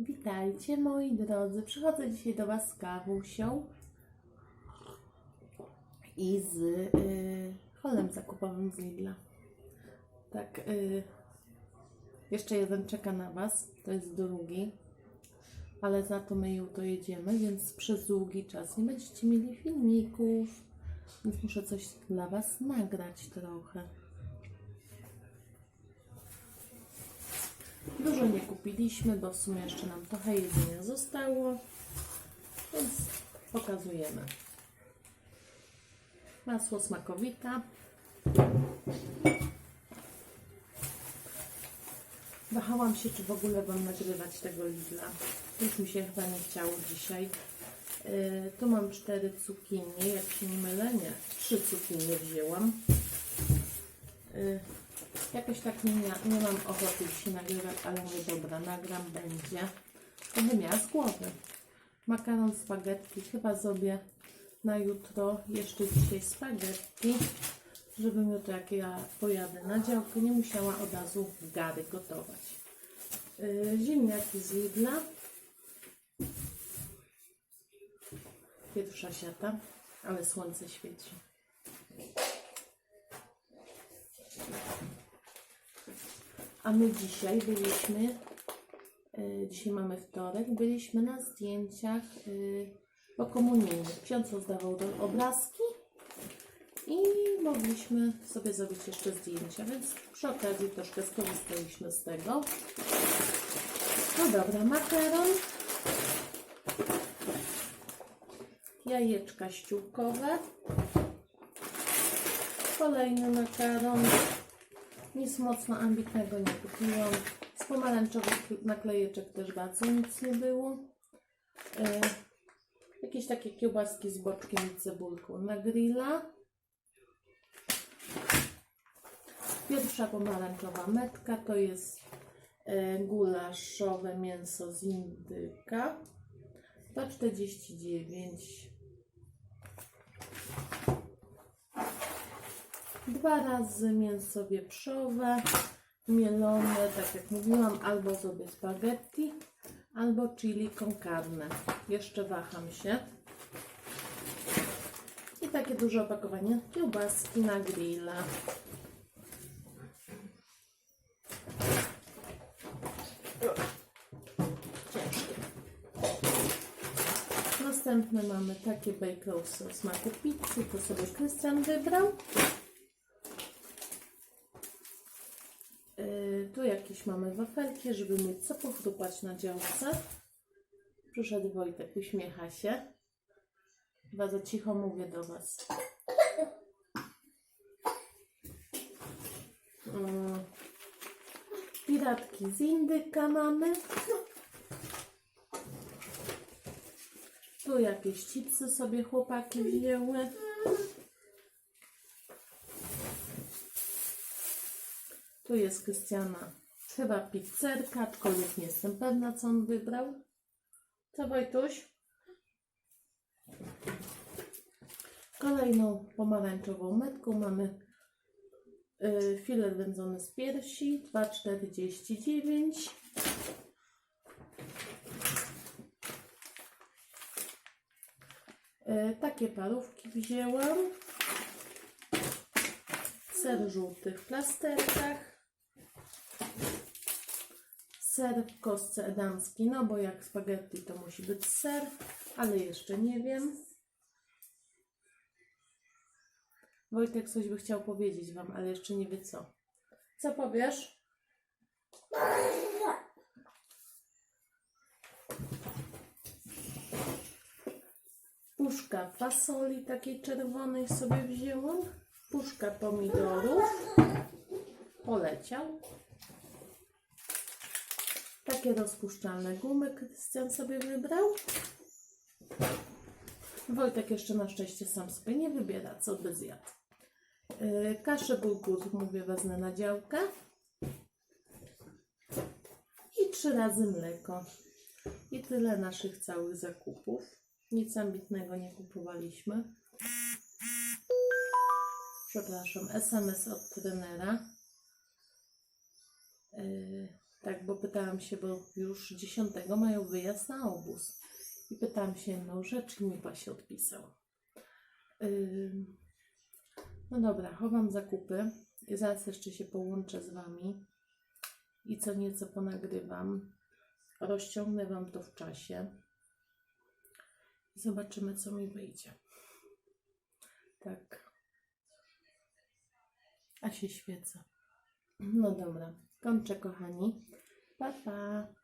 Witajcie moi drodzy. Przychodzę dzisiaj do Was z kawusią i z y, holem zakupowym z Lidla. Tak, y, jeszcze jeden czeka na Was, to jest drugi, ale za to my jutro jedziemy, więc przez długi czas nie będziecie mieli filmików, więc muszę coś dla Was nagrać trochę. Dużo nie kupiliśmy, bo w sumie jeszcze nam trochę jedzenia zostało, więc pokazujemy. Masło smakowita. Wahałam się, czy w ogóle Wam nagrywać tego Lidla. Już mi się chyba nie chciało dzisiaj. Yy, tu mam cztery cukinie, jak się nie mylę, nie, trzy cukinie wzięłam. Yy, Jakoś tak nie, nie mam ochoty dzisiaj nagrywać, ale mówię, dobra, nagram, będzie. To bym miała z głowy. Makaron spaghetti chyba zrobię na jutro. Jeszcze dzisiaj spaghetti, żebym jutro jak ja pojadę na działkę, nie musiała od razu gary gotować. Yy, ziemniaki z Lidla. Pierwsza siata, ale słońce świeci. A my dzisiaj byliśmy, e, dzisiaj mamy wtorek, byliśmy na zdjęciach e, po komunijnych. Ksiądz rozdawał do obrazki i mogliśmy sobie zrobić jeszcze zdjęcia, więc przy okazji troszkę skorzystaliśmy z tego. No dobra, makaron, jajeczka ściółkowe, kolejny makaron, nic mocno ambitnego nie kupiłam. Z pomarańczowych naklejeczek też bardzo nic nie było. E, jakieś takie kiełbaski z boczkiem i cebulką na grilla. Pierwsza pomarańczowa metka to jest e, gulaszowe mięso z indyka. 2,49 Dwa razy mięso wieprzowe, mielone, tak jak mówiłam, albo sobie spaghetti, albo chili con carne. Jeszcze waham się. I takie duże opakowanie kiełbaski na grilla. Następne mamy takie bakerosy o smaku pizzy, to sobie Krystian wybrał. Yy, tu jakieś mamy wafelki, żeby mieć co pochrupać na działce. Przyszedł Wojtek, uśmiecha się. Bardzo cicho mówię do Was. Yy, Piratki z indyka mamy. Tu jakieś chipsy sobie chłopaki wzięły. Tu jest Krystiana. Chyba pizzerka, aczkolwiek nie jestem pewna, co on wybrał. Co Wojtuś? Kolejną pomarańczową metką mamy y, filet wędzony z piersi, 2,49. Y, takie parówki wzięłam. Ser żółty w plasterkach. Ser w kostce edamskiej, no bo jak spaghetti to musi być ser, ale jeszcze nie wiem. Wojtek coś by chciał powiedzieć Wam, ale jeszcze nie wie co. Co powiesz? Puszka fasoli takiej czerwonej sobie wzięłam. Puszka pomidorów. Poleciał. Takie rozpuszczalne gumy Krystian sobie wybrał. Wojtek jeszcze na szczęście sam sobie nie wybiera, co by zjadł. Yy, kaszę bulgur, mówię, wezmę na działkę. I trzy razy mleko. I tyle naszych całych zakupów. Nic ambitnego nie kupowaliśmy. Przepraszam, SMS od trenera. Yy, Tak, bo pytałam się, bo już 10 mają wyjazd na obóz. I pytałam się jedną rzecz i Mipa się odpisał. Ym, No dobra, chowam zakupy i zaraz jeszcze się połączę z Wami i co nieco ponagrywam. Rozciągnę Wam to w czasie. Zobaczymy, co mi wyjdzie. Tak. A się świecę. No dobra, kończę kochani. Pa, pa.